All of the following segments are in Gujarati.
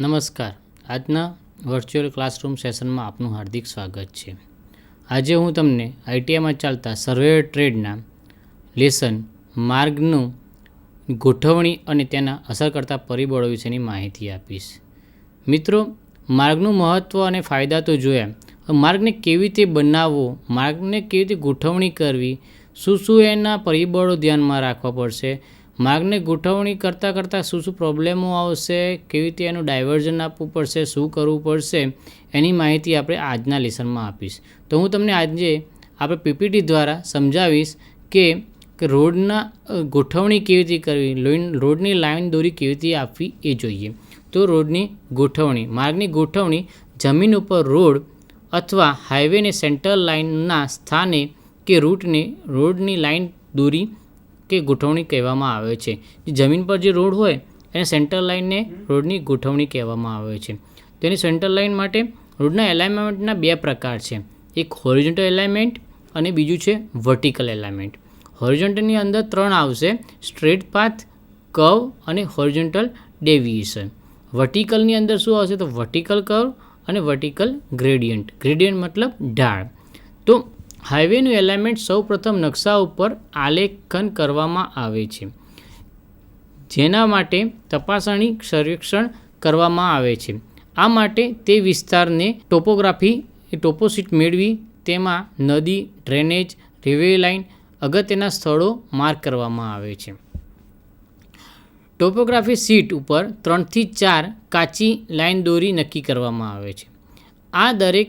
નમસ્કાર. આજના વર્ચ્યુઅલ ક્લાસરૂમ સેશનમાં આપનું હાર્દિક સ્વાગત છે. આજે હું તમને આઈટીઆઈમાં ચાલતા સર્વે ટ્રેડના લેસન માર્ગનું ગોઠવણી અને તેના અસર કરતા પરિબળો વિશેની માહિતી આપીશ. મિત્રો, માર્ગનું મહત્ત્વ અને ફાયદા તો જોયા. માર્ગને કેવી રીતે બનાવવો, માર્ગને કેવી રીતે ગોઠવણી કરવી, શું શું એના પરિબળો ધ્યાનમાં રાખવા પડશે માર્ગને ગોઠવણી કરતાં કરતાં શું શું પ્રોબ્લેમો આવશે, કેવી રીતે એનું ડાયવર્ઝન આપવું પડશે, શું કરવું પડશે, એની માહિતી આપણે આજના લેસનમાં આપીશ. તો હું તમને આજે આપણે પીપીટી દ્વારા સમજાવીશ કે રોડના ગોઠવણી કેવી રીતે કરવી, લોઈન- રોડની લાઇન દોરી કેવી રીતે આપવી એ જોઈએ. તો રોડની ગોઠવણી, માર્ગની ગોઠવણી, જમીન ઉપર રોડ અથવા હાઈવેને સેન્ટર લાઇનના સ્થાને કે રૂટને રોડની લાઇન દોરી કે ગોઠવણી કહેવામાં આવે છે. જમીન પર જે રોડ હોય, એને સેન્ટર લાઇનને રોડની ગોઠવણી કહેવામાં આવે છે. તેની સેન્ટર લાઇન માટે રોડના એલાઇનમેન્ટના બે પ્રકાર છે. એક હોરિઝોન્ટલ એલાઇનમેન્ટ અને બીજું છે વર્ટિકલ એલાઇનમેન્ટ હોરિઝોન્ટલની અંદર ત્રણ આવશે સ્ટ્રેટ પાથ કર્વ અને હોરિઝોન્ટલ ડેવિએશન વર્ટિકલની અંદર શું આવશે તો વર્ટિકલ કર્વ અને વર્ટિકલ ગ્રેડિયન્ટ ગ્રેડિયન્ટ મતલબ ઢાળ. તો હાઈવેનું એલાઇનમેન્ટ સૌપ્રથમ નકશા ઉપર આલેખન કરવામાં આવે છે, જેના માટે તપાસણી સર્વેક્ષણ કરવામાં આવે છે. આ માટે તે વિસ્તારને ટોપોગ્રાફી, ટોપોસીટ મેળવી, તેમાં નદી, ડ્રેનેજ, રેલવે લાઇન અગત્યના સ્થળો માર્ક કરવામાં આવે છે. ટોપોગ્રાફી સીટ ઉપર ત્રણથી ચાર કાચી લાઇન દોરી નક્કી કરવામાં આવે છે. આ દરેક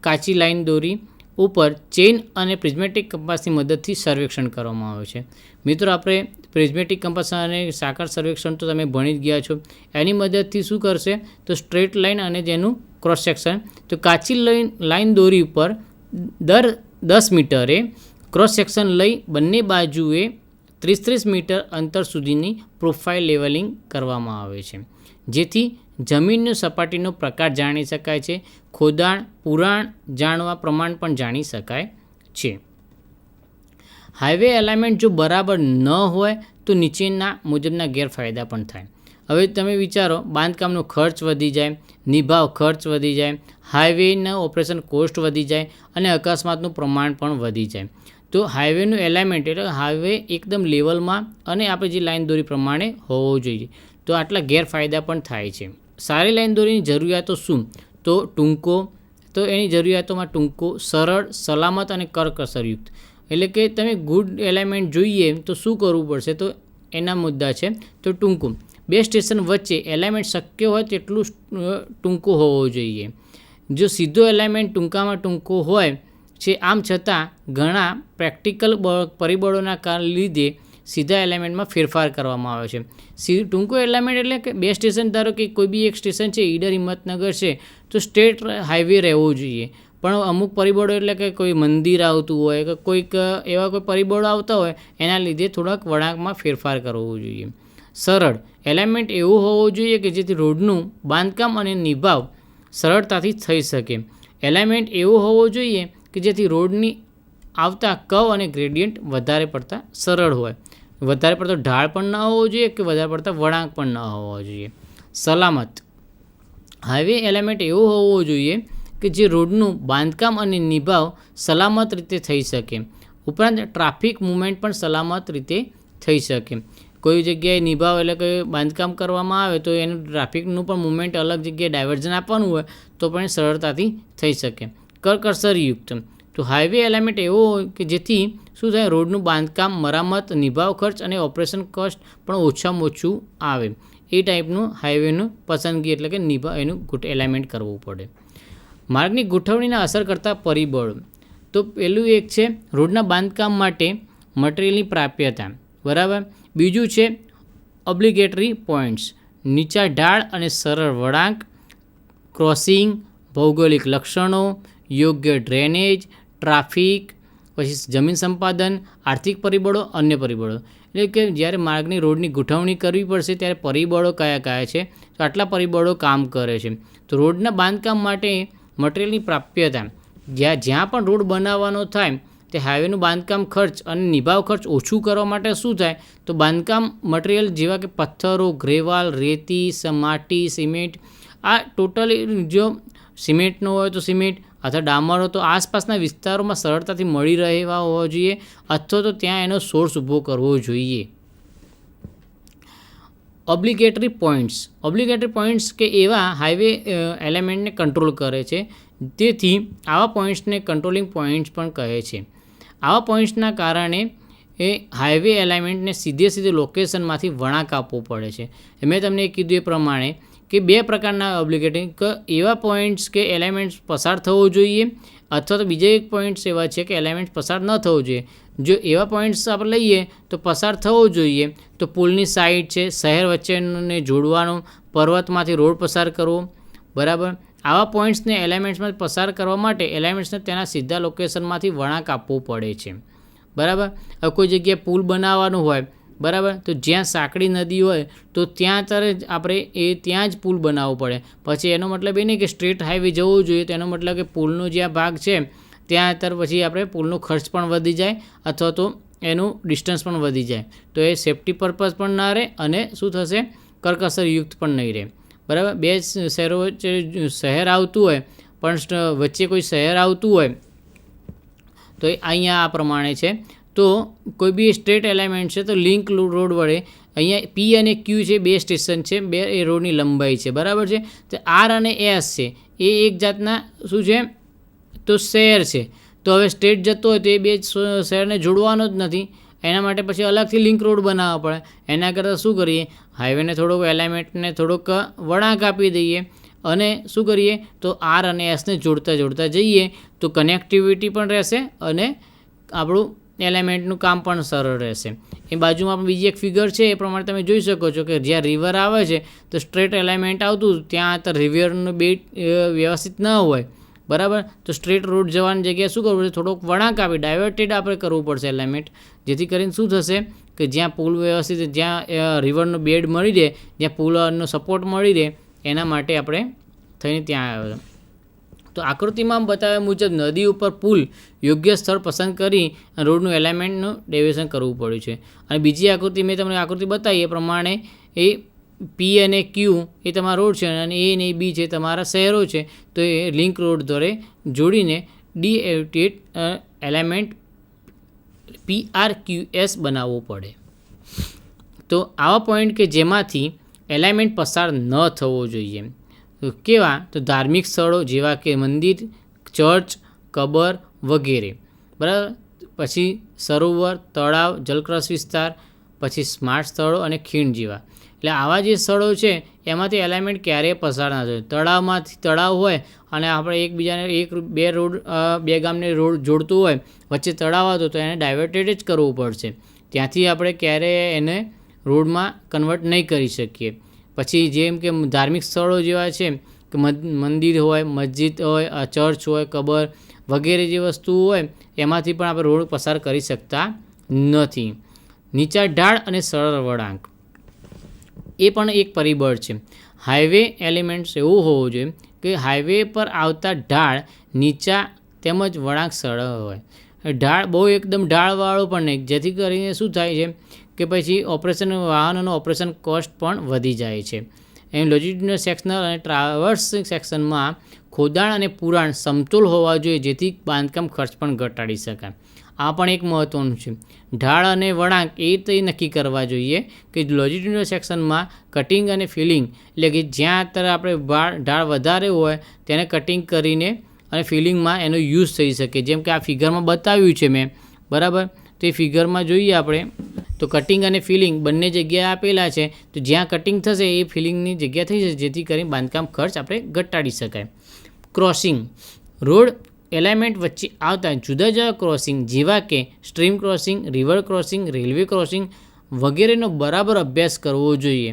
કાચી લાઇન દોરી ઉપર ચેઇન અને પ્રિઝમેટિક કંપાસની મદદથી સર્વેક્ષણ કરવામાં આવે છે. મિત્રો, આપણે પ્રિઝમેટિક કંપાસ અને સાકાર સર્વેક્ષણ તો તમે ભણી જ ગયા છો. એની મદદથી શું કરશે? તો સ્ટ્રેટ લાઇન અને તેનું ક્રોસ સેક્શન. તો કાચી લાઇન લાઇન દોરી ઉપર દર દસ મીટરે ક્રોસ સેક્શન લઈ બંને બાજુએ ત્રીસ ત્રીસ મીટર અંતર સુધીની પ્રોફાઇલ લેવલિંગ કરવામાં આવે છે. જેથી જમીનની સપાટીનો પ્રકાર જાણી શકાય છે. ખોદાણ, પુરાણ જાણવા પ્રમાણ પણ જાણી શકાય છે. હાઈવે એલાઇમેન્ટ જો બરાબર ન હોય તો નીચેના મુજબના ગેરફાયદા પણ થાય. હવે તમે વિચારો, બાંધકામનો ખર્ચ વધી જાય, નિભાવ ખર્ચ વધી જાય હાઈવેના ઓપરેશન કોસ્ટ વધી જાય અને અકસ્માતનું પ્રમાણ પણ વધી જાય. તો હાઈવેનું એલાઇમેન્ટ એટલે હાઈવે એકદમ લેવલમાં અને આપણે જે લાઈન દોરી પ્રમાણે હોવો જોઈએ. તો આટલા ગેરફાયદા પણ થાય છે. સારી લાઈન દોરીની જરૂરિયાતો શું? તો ટૂંકો, તો એની જરૂરિયાતોમાં ટૂંકો, સરળ, સલામત અને કરકસરયુક્ત. એટલે કે તમે ગુડ એલાઇનમેન્ટ જોઈએ તો શું કરવું પડશે? તો એના મુદ્દા છે. તો ટૂંકું, બે સ્ટેશન વચ્ચે એલાઇનમેન્ટ શક્ય હોય તેટલું ટૂંકો હોવો જોઈએ. જો સીધો એલાઇનમેન્ટ ટૂંકામાં ટૂંકો હોય છે, આમ છતાં ઘણા પ્રેક્ટિકલ પરિબળોના લીધે સીધા એલાઇમેન્ટમાં ફેરફાર કરવામાં આવે છે. સી ટૂંકો એલાઇમેન્ટ એટલે કે બે સ્ટેશન, ધારો કે કોઈ બી એક સ્ટેશન છે, ઈડર હિંમતનગર છે, તો સ્ટેટ હાઈવે રહેવો જોઈએ. પણ અમુક પરિબળો એટલે કે કોઈ મંદિર આવતું હોય કે કોઈક એવા કોઈ પરિબળો આવતા હોય, એના લીધે થોડાક વળાંકમાં ફેરફાર કરવો જોઈએ. સરળ. એલાઇમેન્ટ એવું હોવું જોઈએ કે જેથી રોડનું બાંધકામ અને નિભાવ સરળતાથી થઈ શકે. એલાઇમેન્ટ એવું હોવો જોઈએ કે જેથી રોડની આવતા કવ અને ગ્રેડિયન્ટ વધારે પડતા સરળ હોય. વધારે પડતો ઢાળ પણ ન હોવો જોઈએ કે વધારે પડતા વળાંક પણ ન હોવો જોઈએ? સલામત. હાઈવે એલિમેન્ટ એવો હોવો જોઈએ કે જે રોડનું બાંધકામ અને નિભાવ સલામત રીતે થઈ શકે. ઉપરાંત ટ્રાફિક મુવમેન્ટ પણ સલામત રીતે થઈ શકે. કોઈ જગ્યાએ નિભાવ એટલે કે બાંધકામ કરવામાં આવે તો એનું ટ્રાફિકનું પણ મુવમેન્ટ અલગ જગ્યાએ ડાયવર્ઝન આપવાનું હોય તો પણ સરળતાથી થઈ શકે. કરકસરયુક્ત. તો હાઈવે એલિમેન્ટ એવો કે જેથી શું થાય, રોડનું બાંધકામ મરામત, નિભાવ ખર્ચ અને ઓપરેશન કોસ્ટ પણ ઓછામાં ઓછું આવે. એ ટાઈપનું હાઈવેનું પસંદગી એટલે કે નિભાવ એનું ગુટ એલાઇમેન્ટ કરવું પડે. માર્ગની ગોઠવણીને અસર કરતા પરિબળો. તો પહેલું એક છે, રોડના બાંધકામ માટે મટીરિયલની પ્રાપ્યતા. બરાબર? બીજું છે ઓબ્લિગેટરી પોઈન્ટ્સ નીચા ઢાળ અને સરળ વળાંક ક્રોસિંગ ભૌગોલિક લક્ષણો, યોગ્ય ડ્રેનેજ ટ્રાફિક, પછી જમીન સંપાદન, આર્થિક પરિબળો, અન્ય પરિબળો. એટલે કે જ્યારે માર્ગની, રોડની ગોઠવણી કરવી પડશે, ત્યારે પરિબળો કયા કયા છે? તો આટલા પરિબળો કામ કરે છે. તો રોડના બાંધકામ માટે મટીરિયલની પ્રાપ્યતા. જ્યાં જ્યાં પણ રોડ બનાવવાનો થાય, તે હાઈવેનું બાંધકામ ખર્ચ અને નિભાવ ખર્ચ ઓછું કરવા માટે શું થાય? તો બાંધકામ મટીરિયલ જેવા કે પથ્થરો, ગ્રેવાલ, રેતી સમાટી માટી, સિમેન્ટ, આ ટોટલી જો સિમેન્ટનો હોય તો સિમેન્ટ અથવા ડામરો તો આસપાસના વિસ્તારોમાં સરળતાથી મળી રહેવા હોવા જોઈએ અથવા તો ત્યાં એનો સોર્સ ઊભો કરવો જોઈએ. ઓબ્લિગેટરી પોઈન્ટ્સ ઓબ્લિગેટરી પોઈન્ટ્સ કે એવા હાઈવે એલિમેન્ટને કંટ્રોલ કરે છે. તેથી આવા પોઈન્ટ્સને કંટ્રોલિંગ પોઈન્ટ્સ પણ કહે છે. આવા પોઈન્ટ્સના કારણે એ હાઈવે એલાઇમેન્ટને સીધે સીધે લોકેશનમાંથી વળાંક આપવો પડે છે. મેં તમને કીધું એ પ્રમાણે કે બે પ્રકારના ઓબ્લિગેટિંગ એવા પોઈન્ટ્સ કે એલિમેન્ટ્સ પસાર થવો જોઈએ, અથવા તો બીજા એક પોઈન્ટ્સ એવા છે કે એલિમેન્ટ્સ પસાર ન થવો જોઈએ. જો એવા પોઈન્ટ્સ આપણે લઈએ, તો પસાર થવો જોઈએ. તો પુલની સાઈડ છે, શહેર વચ્ચેને જોડવાનો, પર્વતમાંથી રોડ પસાર કરવો, બરાબર? આવા પોઈન્ટ્સને એલિમેન્ટ્સમાં પસાર કરવા માટે એલિમેન્ટ્સને તેના સીધા લોકેશનમાંથી વળાંક આપવું પડે છે. બરાબર? હવે કોઈ જગ્યાએ પુલ બનાવવાનું હોય બરાબર? તો જ્યાં સાંકડી નદી હોય, તો ત્યાં તરત જ આપણે એ ત્યાં જ પુલ બનાવવો પડે. પછી એનો મતલબ એ નહીં કે સ્ટ્રેટ હાઈવે જવું જોઈએ તેનો મતલબ કે પુલનો જ્યાં ભાગ છે, ત્યાં તર પછી આપણે પુલનો ખર્ચ પણ વધી જાય, અથવા તો એનું ડિસ્ટન્સ પણ વધી જાય. તો એ સેફ્ટી પર્પઝ પણ ના રહે અને શું થશે? કરકસરયુક્ત પણ નહીં રહે. બરાબર? બે શહેરો વચ્ચે શહેર આવતું હોય, પણ વચ્ચે કોઈ શહેર આવતું હોય, તો અહીંયા આ પ્રમાણે છે. તો કોઈ બી સ્ટેટ એલાઇમેન્ટ છે, તો લિંક રોડ વડે અહીંયા પી અને ક્યુ છે, બે સ્ટેશન છે, બે એ રોડની લંબાઈ છે, બરાબર છે? તો આર અને એસ છે, એ એક જાતના શું છે? તો શહેર છે. તો હવે સ્ટેટ જતો હોય તો એ બે શહેરને જોડવાનો જ નથી. એના માટે પછી અલગથી લિંક રોડ બનાવવા પડે. એના કરતાં શું કરીએ? હાઈવેને થોડોક એલાઇમેન્ટને થોડોક વળાંક આપી દઈએ અને શું કરીએ? તો આર અને એસને જોડતા જોડતા જઈએ. તો કનેક્ટિવિટી પણ રહેશે અને આપણું એલિમેન્ટનું કામ પણ સરળ રહેશે. એ બાજુમાં પણ બીજી એક ફિગર છે, એ પ્રમાણે તમે જોઈ શકો છો કે જ્યાં રિવર આવે છે, તો સ્ટ્રેટ એલિમેન્ટ આવતું, ત્યાં તો રિવરનું બેટ વ્યવસ્થિત ન હોય. બરાબર? તો સ્ટ્રેટ રોડ જવાની જગ્યાએ શું કરવું પડશે? થોડોક વળાંક આપી ડાયવર્ટેડ આપણે કરવું પડશે એલિમેન્ટ જેથી કરીને શું થશે કે જ્યાં પુલ વ્યવસ્થિત, જ્યાં રિવરનો બેડ મળી રહે, જ્યાં પુલનો સપોર્ટ મળી રહે, એના માટે આપણે થઈને ત્યાં આવ્યો તો આકૃતિમાં બતાવ્યા મુજબ નદી ઉપર પુલ યોગ્ય સ્થળ પસંદ કરી રોડનું એલાઇનમેન્ટનું ડેવિએશન કરવું પડ્યું છે. અને બીજી આકૃતિ મેં તમને આકૃતિ બતાવી, એ પ્રમાણે એ પી અને ક્યુ એ તમારા રોડ છે અને એ અને બી છે તમારા શહેરો છે, તો એ લિંક રોડ દ્વારા જોડીને ડી એટીએટ alignment P R Q S બનાવવું પડે. તો આવા પોઈન્ટ કે જેમાંથી એલાઇમેન્ટ પસાર ન થવો જોઈએ. કેવા? તો ધાર્મિક સ્થળો જેવા કે મંદિર, ચર્ચ, કબર વગેરે. બરાબર? પછી સરોવર, તળાવ, જલક્રસ વિસ્તાર, પછી સ્માર્ટ સ્થળો અને ખીણ જેવા. એટલે આવા જે સ્થળો છે, એમાંથી એલાઇનમેન્ટ ક્યારેય પસાર ના થાય. તળાવમાંથી તળાવ હોય અને આપણે એકબીજાને એક બે રોડ બે ગામને રોડ જોડતું હોય, વચ્ચે તળાવ આવતો તો એને ડાયવર્ટેડ જ કરવું પડશે. ત્યાંથી આપણે ક્યારેય એને રોડમાં કન્વર્ટ નહીં કરી શકીએ. પછી જેમ કે ધાર્મિક સ્થળો જેવા છે કે મંદિર હોય, મસ્જિદ હોય ચર્ચ હોય, કબર વગેરે જે વસ્તુઓ હોય, એમાંથી પણ આપણે રોડ પસાર કરી શકતા નથી. નીચા ઢાળ અને સરળ વળાંક. એ પણ એક પરિબળ છે. હાઈવે એલિમેન્ટ્સ એવું હોવું જોઈએ કે હાઈવે પર આવતા ઢાળ નીચા તેમજ વળાંક સરળ હોય. ઢાળ બહુ એકદમ ઢાળવાળો પણ નહીં. જેથી કરીને શું થાય છે કે પછી ઓપરેશન વાહનોનો ઓપરેશન કોસ્ટ પણ વધી જાય છે. એમ લોજિટ્યુડનલ સેક્શનલ અને ટ્રાવર્સ સેક્શનમાં ખોદાણ અને પુરાણ સમતોલ હોવા જોઈએ, જેથી બાંધકામ ખર્ચ પણ ઘટાડી શકાય. આ પણ એક મહત્ત્વનું છે. ઢાળ અને વળાંક એ તે નક્કી કરવા જોઈએ કે લોજિટ્યુડનલ સેક્શનમાં કટિંગ અને ફિલિંગ એટલે કે જ્યાં અત્યારે આપણે ઢાળ વધારે હોય તેને કટિંગ કરીને અને ફિલિંગમાં એનો યુઝ થઈ શકે. જેમ કે આ ફિગરમાં બતાવ્યું છે મેં. બરાબર? તો ફિગરમાં જોઈએ આપણે, તો કટિંગ અને ફિલિંગ બંને જગ્યાએ આપેલા છે, તો જ્યાં કટિંગ થશે એ ફિલિંગની જગ્યા થઈ જશે, જેથી કરીને બાંધકામ ખર્ચ આપણે ઘટાડી શકાય. ક્રોસિંગ રોડ એલાઇમેન્ટ વચ્ચે આવતા જુદા જુદા ક્રોસિંગ જેવા કે stream crossing river crossing railway crossing વગેરેનો બરાબર અભ્યાસ કરવો જોઈએ.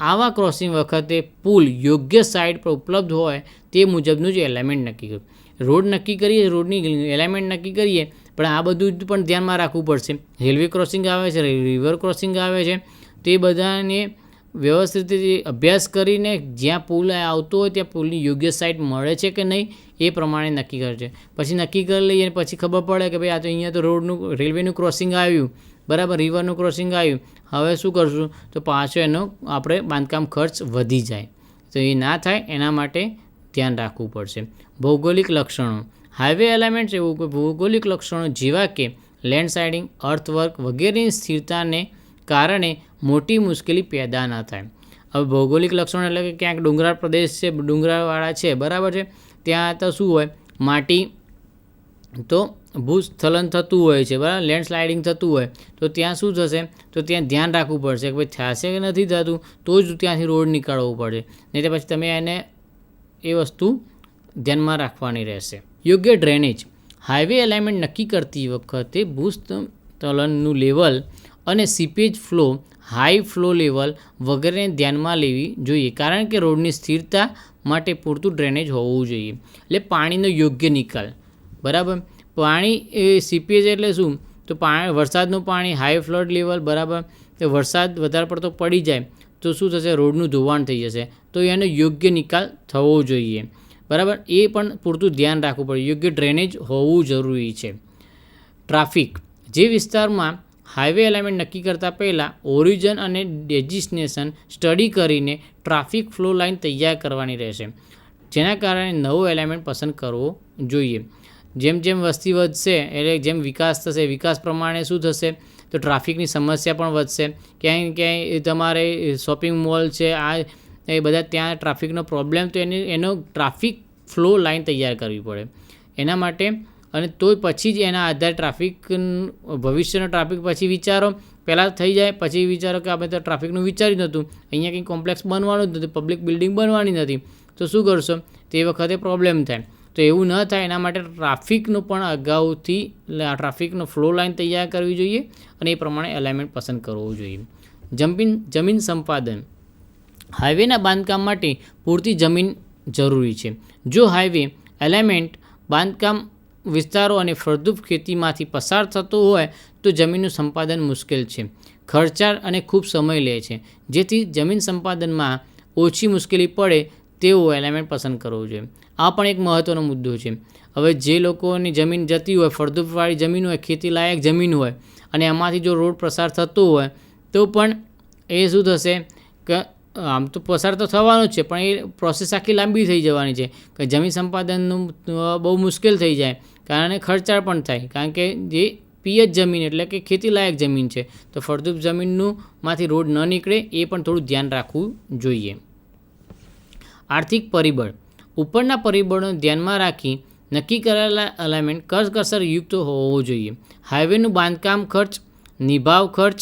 આવા ક્રોસિંગ વખતે પુલ યોગ્ય સાઇડ પર ઉપલબ્ધ હોય તે મુજબનું જ એલાઇમેન્ટ નક્કી કરવું રોડ નક્કી કરીએ રોડની એલાઇનમેન્ટ નક્કી કરીએ પણ આ બધું પણ ધ્યાનમાં રાખવું પડશે. રેલવે ક્રોસિંગ આવે છે, રિવર ક્રોસિંગ આવે છે, તો બધાને વ્યવસ્થિત અભ્યાસ કરીને જ્યાં પુલ આવતો હોય ત્યાં પુલની યોગ્ય સાઇટ મળે છે કે નહીં, એ પ્રમાણે નક્કી કરશે પછી નક્કી કરી લઈએ પછી ખબર પડે કે ભાઈ આ તો અહીંયા તો રોડનું, રેલવેનું ક્રોસિંગ આવ્યું. બરાબર, રિવરનું ક્રોસિંગ આવ્યું. હવે શું કરશું? તો પાછો એનો આપણે બાંધકામ ખર્ચ વધી જાય. તો એ ના થાય, એના માટે ધ્યાન રાખવું પડશે. ભૌગોલિક લક્ષણો. હાઈવે એલાઇમેન્ટ્સ એવું કે ભૌગોલિક લક્ષણો જેવા કે લેન્ડસ્લાઇડિંગ, અર્થવર્ક વગેરેની સ્થિરતાને કારણે મોટી મુશ્કેલી પેદા ન થાય. હવે ભૌગોલિક લક્ષણો એટલે કે ક્યાંક ડુંગરાળ પ્રદેશ છે, ડુંગરાળવાળા છે, બરાબર છે? ત્યાં તો શું હોય? માટી તો ભૂસ્ખલન થતું હોય છે, બરાબર? લેન્ડસ્લાઇડિંગ થતું હોય. તો ત્યાં શું થશે? તો ત્યાં ધ્યાન રાખવું પડશે કે ભાઈ થશે કે નથી થતું? તો જ ત્યાંથી રોડ નીકાળવો પડે. નહીં તો પછી તમે એને એ વસ્તુ ધ્યાનમાં રાખવાની રહેશે. યોગ્ય ડ્રેનેજ હાઈવે એલાઇમેન્ટ નક્કી કરતી વખતે ભૂસ્તલનનું લેવલ અને seepage flow high flow level વગેરેને ધ્યાનમાં લેવી જોઈએ. કારણ કે રોડની સ્થિરતા માટે પૂરતું ડ્રેનેજ હોવું જોઈએ. એટલે પાણીનો યોગ્ય નિકાલ. બરાબર? પાણી એ સીપેજ એટલે શું? તો પાણી, વરસાદનું પાણી હાઈ ફ્લડ લેવલ બરાબર? તો વરસાદ વધારે પડતો પડી જાય તો શું થશે? રોડનું ધોવાણ થઈ જશે. તો એનો યોગ્ય નિકાલ થવો જોઈએ. બરાબર? એ પણ પૂરતું ધ્યાન રાખવું પડે. યોગ્ય ડ્રેનેજ હોવું જરૂરી છે. ટ્રાફિક. જે વિસ્તારમાં હાઈવે એલાઇનમેન્ટ નક્કી કરતાં પહેલાં ઓરિજન અને ડેજિસ્નેશન સ્ટડી કરીને ટ્રાફિક ફ્લો લાઇન તૈયાર કરવાની રહેશે. જેના કારણે નવો એલાઇનમેન્ટ પસંદ કરવો જોઈએ. જેમ જેમ વસ્તી વધશે, એટલે જેમ વિકાસ થશે, વિકાસ પ્રમાણે શું થશે? તો ટ્રાફિકની સમસ્યા પણ વધશે. ક્યાંય ક્યાંય તમારે શોપિંગ મોલ છે, આ એ બધા ત્યાં ટ્રાફિકનો પ્રોબ્લેમ તો એની, એનો ટ્રાફિક ફ્લો લાઇન તૈયાર કરવી પડે. એના માટે અને તોય પછી જ એના આધારે ટ્રાફિક ભવિષ્યનો ટ્રાફિક પછી વિચારો. પહેલાં થઈ જાય, પછી વિચારો કે આપણે તો ટ્રાફિકનું વિચાર્યું નહોતું. અહીંયા કંઈ કોમ્પ્લેક્સ બનવાનું જ નથી પબ્લિક બિલ્ડિંગ બનવાની નથી તો શું કરશો? તે વખતે પ્રોબ્લેમ થાય. તો એવું ન થાય, એના માટે ટ્રાફિકનું પણ અગાઉથી ટ્રાફિકનો ફ્લો લાઇન તૈયાર કરવી જોઈએ અને એ પ્રમાણે એલાઇનમેન્ટ પસંદ કરવું જોઈએ. જમીન જમીન સંપાદન. હાઈવેના બાંધકામ માટે પૂરતી જમીન જરૂરી છે. જો હાઈવે એલિમેન્ટ બાંધકામ વિસ્તારો અને ફળદ્રુપ ખેતીમાંથી પસાર થતો હોય, તો જમીનનું સંપાદન મુશ્કેલ છે. ખર્ચાળ અને ખૂબ સમય લે છે. જેથી જમીન સંપાદનમાં ઓછી મુશ્કેલી પડે તેવો એલિમેન્ટ પસંદ કરવો જોઈએ. આ પણ એક મહત્ત્વનો મુદ્દો છે. હવે જે લોકોની જમીન જતી હોય, ફળદ્રુપવાળી જમીન હોય, ખેતીલાયક જમીન હોય અને એમાંથી જો રોડ પસાર થતો હોય, તો પણ એ શું થશે? કે આમ તો પસાર તો થવાનો જ છે, પણ એ પ્રોસેસ આખી લાંબી થઈ જવાની છે કે જમીન સંપાદનનું બહુ મુશ્કેલ થઈ જાય, કારણે ખર્ચાળ પણ થાય, કારણ કે જે પિયત જમીન એટલે કે ખેતીલાયક જમીન છે, તો ફળદ્રુપ જમીનનું માંથી રોડ ન નીકળે એ પણ થોડું ધ્યાન રાખવું જોઈએ. આર્થિક પરિબળ. ઉપરના પરિબળોને ધ્યાનમાં રાખી નક્કી કરેલા અલાઇનમેન્ટ કરકસરયુક્ત હોવો જોઈએ. હાઈવેનું બાંધકામ ખર્ચ, નિભાવ ખર્ચ,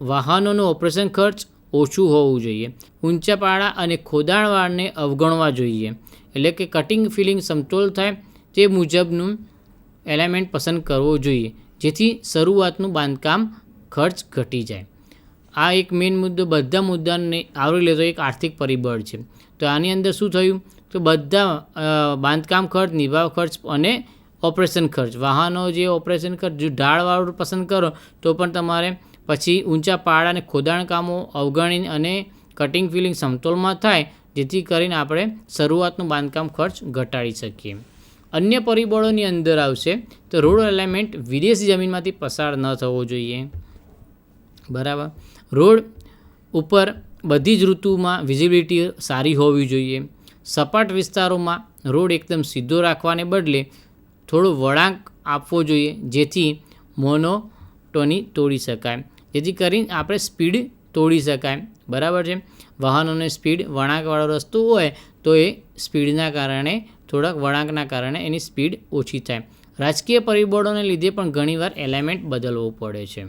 વાહનોનું ઓપરેશન ખર્ચ ઓછું હોવું જોઈએ. ઊંચા પાળા અને ખોદાણવાળને અવગણવા જોઈએ. એટલે કે કટિંગ ફિલિંગ સમતોલ થાય તે મુજબનું એલિમેન્ટ પસંદ કરવો જોઈએ. જેથી શરૂઆતનું બાંધકામ ખર્ચ ઘટી જાય. આ એક મેઇન મુદ્દો બધા મુદ્દાને આવરી લેતો એક આર્થિક પરિબળ છે. તો આની અંદર શું થયું? તો બધા બાંધકામ ખર્ચ, નિભાવ ખર્ચ અને ઓપરેશન ખર્ચ. વાહનો જે ઓપરેશન ખર્ચ, જો ઢાળવાળું પસંદ કરો, તો પણ તમારે પછી ઊંચા પાડા અને ખોદાણકામો અવગણી અને કટિંગ ફિલિંગ સમતોલમાં થાય, જેથી કરીને આપણે શરૂઆતનું બાંધકામ ખર્ચ ઘટાડી શકીએ. અન્ય પરિબળોની અંદર આવશે તો રોડ એલાઇનમેન્ટ વિદેશી જમીનમાંથી પસાર ન થવો જોઈએ. બરાબર? રોડ ઉપર બધી જ ઋતુમાં વિઝિબિલિટી સારી હોવી જોઈએ. સપાટ વિસ્તારોમાં રોડ એકદમ સીધો રાખવાને બદલે થોડો વળાંક આપવો જોઈએ, જેથી મોનોટોની તોડી શકાય. જેથી કરીને આપણે સ્પીડ તોડી શકાય. બરાબર છે? વાહનોની સ્પીડ વળાંકવાળો રસ્તો હોય તો એ સ્પીડના કારણે, થોડાક વળાંકના કારણે એની સ્પીડ ઓછી થાય. રાજકીય પરિબળોને લીધે પણ ઘણીવાર એલાઇનમેન્ટ બદલવો પડે છે.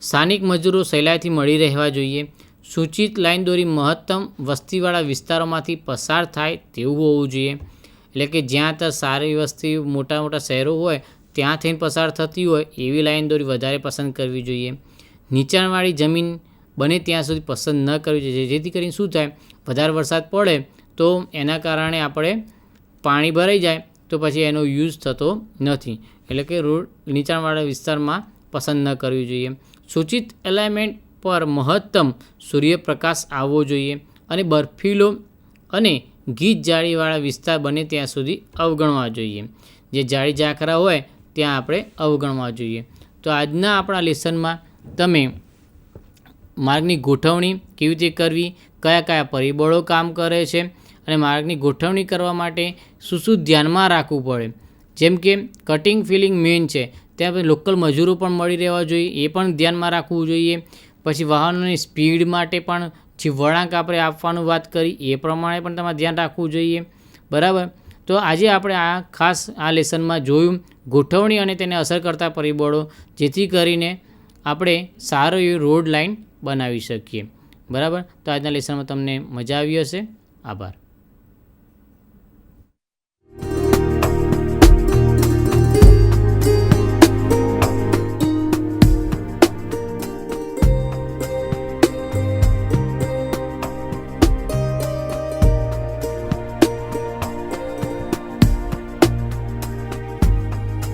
સ્થાનિક મજૂરો સહેલાઈથી મળી રહેવા જોઈએ. સૂચિત લાઈન દોરી મહત્તમ વસ્તીવાળા વિસ્તારોમાંથી પસાર થાય તેવું હોવું જોઈએ. એટલે કે જ્યાં ત્યાં સારી વસ્તી મોટા મોટા શહેરો હોય ત્યાં થઈને પસાર થતી હોય એવી લાઈન દોરી વધારે પસંદ કરવી જોઈએ. નીચાણવાળી જમીન બને ત્યાં સુધી પસંદ ન કરવી જોઈએ. જેથી કરીને શું થાય? વધારે વરસાદ પડે તો એના કારણે આપણે પાણી ભરાઈ જાય તો પછી એનો યુઝ થતો નથી. એટલે કે રોડ નીચાણવાળા વિસ્તારમાં પસંદ ન કરવી જોઈએ. સૂચિત એલાઇમેન્ટ પર મહત્તમ સૂર્યપ્રકાશ આવવો જોઈએ અને બર્ફીલો અને ગીચ જાળીવાળા વિસ્તાર બને ત્યાં સુધી અવગણવા જોઈએ. જે જાળી ઝાંખરા હોય ત્યાં આપણે અવગણવા જોઈએ. તો આજના આપણા લેસનમાં તમે માર્ગની ગોઠવણી કેવી રીતે કરવી, કયા કયા પરિબળો કામ કરે છે અને માર્ગની ગોઠવણી કરવા માટે શું શું ધ્યાનમાં રાખવું પડે. જેમ કે કટિંગ ફિલિંગ મેઇન છે, ત્યાં પછી લોકલ મજૂરો પણ મળી રહેવા જોઈએ, એ પણ ધ્યાનમાં રાખવું જોઈએ. પછી વાહનોની સ્પીડ માટે પણ જે વળાંક આપણે આપવાનું વાત કરી, એ પ્રમાણે પણ તમારે ધ્યાન રાખવું જોઈએ. બરાબર? તો આજે આપણે આ ખાસ આ લેસનમાં જોયું ગોઠવણી અને તેને અસર કરતા પરિબળો, જેથી કરીને આપણે સારો એવી રોડ લાઇન બનાવી શકીએ. બરાબર? તો આજના લેસનમાં તમને મજા આવી હશે. આભાર.